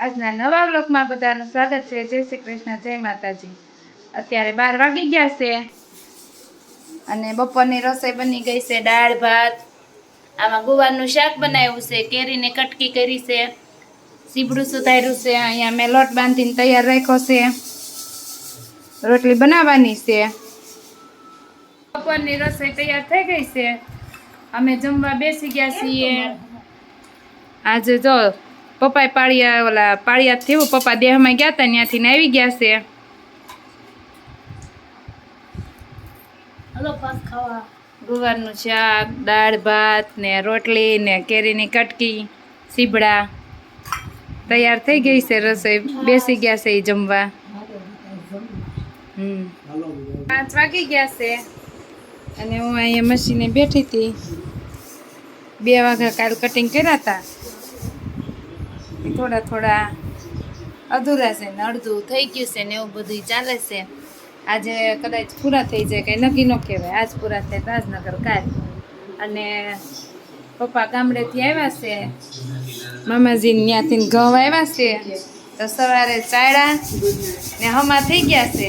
આજના નવા બ્લોકમાં બધાનું સ્વાગત છે. જય શ્રી કૃષ્ણ, જય માતાજી. અત્યારે બાર વાગી ગયા છે અને બપોરની રસોઈ બની ગઈ છે, દાળ, ભાત. આમાં ગુવારનું શાક બનાવ્યું છે, કેરીને કટકી કરી છે, સીબડું સુધાર્યું છે, અહીંયા મેં લોટ બાંધીને તૈયાર રાખ્યો છે, રોટલી બનાવવાની છે. બપોરની રસોઈ તૈયાર થઈ ગઈ છે. અમે જમવા બેસી ગયા છીએ. આજે જો પપ્પાએ પાળિયા ઓલા પાળિયા થયું. પપ્પા દેહમાં ગયા હતા ત્યાંથી આવી ગયા છે. હલો પાસ ખાવા. ગુવારનું શાક દાળ ભાત ને રોટલી ને કેરીની કટકી સીબડા. તૈયાર થઈ ગઈ છે રસોઈ. બેસી ગયા છે એ જમવા. હમ. પાંચ વાગી ગયા છે અને હું અહીંયા મશીને બેઠી હતી. બે વાગ્યા કાલ કટિંગ કર્યા હતા. થોડા થોડા અધૂરા છે ને અડધું થઈ ગયું છે ને એવું બધું ચાલે છે. આજે કદાચ પૂરા થઈ જાય કંઈ નક્કી ન કહેવાય. આજ પૂરા થાય તો કાર અને પપ્પા ગામડેથી આવ્યા છે. મામાજી ત્યાંથી ઘઉં આવ્યા છે. તો સવારે ચાયડા ને હમા થઈ ગયા છે.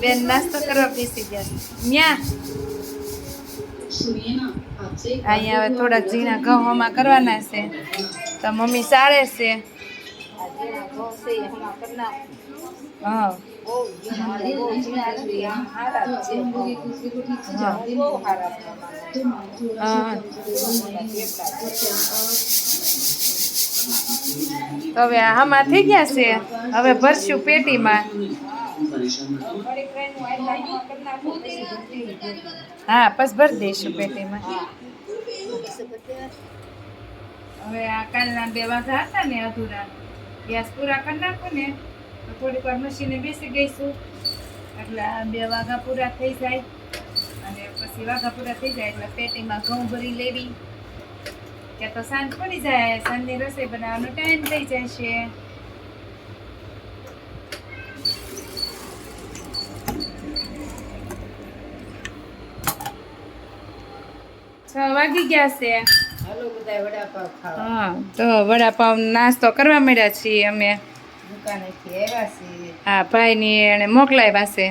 બેન નાસ્તો કરવા બેસી ગયા છે. ન્યા. અહીંયા હવે થોડાક ઝીણા ઘઉં હમા કરવાના છે. તો મમ્મી સારે છે. હા. હવે આમાં થઈ ગયા છે. હવે ભરશું પેટીમાં. હા, બસ ભરી દઈશું પેટીમાં. હવે આ કાલના બે વાઘા હતા ને અધૂરા. ગેસ પૂરા કરી નાખું ને તો થોડીક વાર મશીને બેસી ગઈશું. એટલે આ બે વાઘા પૂરા થઈ જાય અને પછી વાઘા પૂરા થઈ જાય એટલે પેટીમાં ઘઉં ભરી લેવી. કે તો સાંજ પડી જાય, સાંજની રસોઈ બનાવવાનો ટાઈમ થઈ જાય છે છ વાગી ગયા છે. હા તો વડાપાવ નાસ્તો કરવા મળ્યા છીએ અમે. હા ભાઈની એને મોકલાવ્યા છે.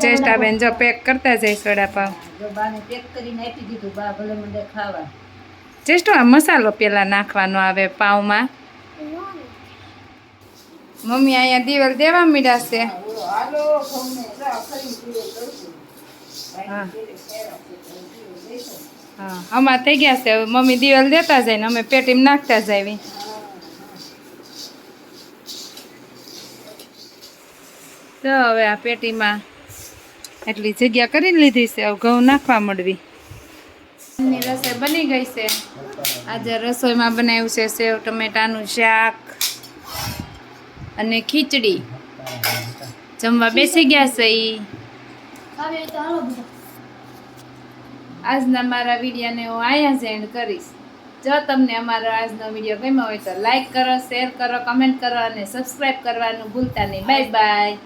ચેષ્ટાબેન જો પેક કરતા જઈશ વડાપાવ. જો બાને પેક કરીને આપી દીધું બા ભલે મને ખાવા. ચેષ્ટો આ મસાલો પેલા નાખવાનો આવે પાવમાં મમ્મી અહીંયા દિવેલ દેવા મીડા છે. હા. આમાં થઈ ગયા છે. મમ્મી દિવેલ દેતા જાય ને અમે પેટીમાં નાખતા જાય તો હવે આ પેટીમાં એટલી જગ્યા કરી લીધી છે. હવે ઘઉં નાખવા મળવી. રસોઈ બની ગઈ છે. આજે રસોઈમાં બનાવ્યું છે સેવ, ટમેટાનું શાક અને ખીચડી. જમવા બેસી ગયા ઈ. આજના મારા વિડીયોને હું અહીંયા જ એન્ડ કરીશ. જો તમને અમારો આજનો વીડિયો ગમ્યો હોય તો લાઈક કરો શેર કરો કમેન્ટ કરો અને સબસ્ક્રાઈબ કરવાનું ભૂલતા નહીં. Bye bye